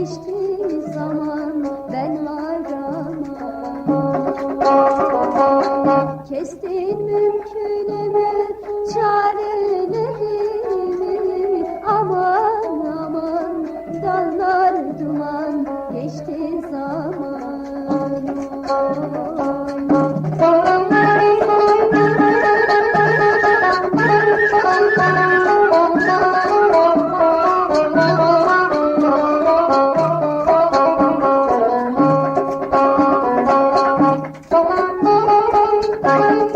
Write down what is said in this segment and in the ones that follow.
geçti zaman ben var ama Kestin mümkün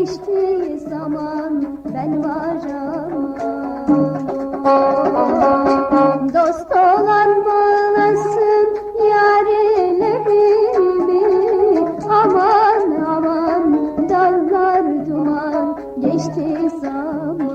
geçti zaman. Ben varamam Dost olan bağlasın yarilerimi Aman aman dallar duman geçti zaman.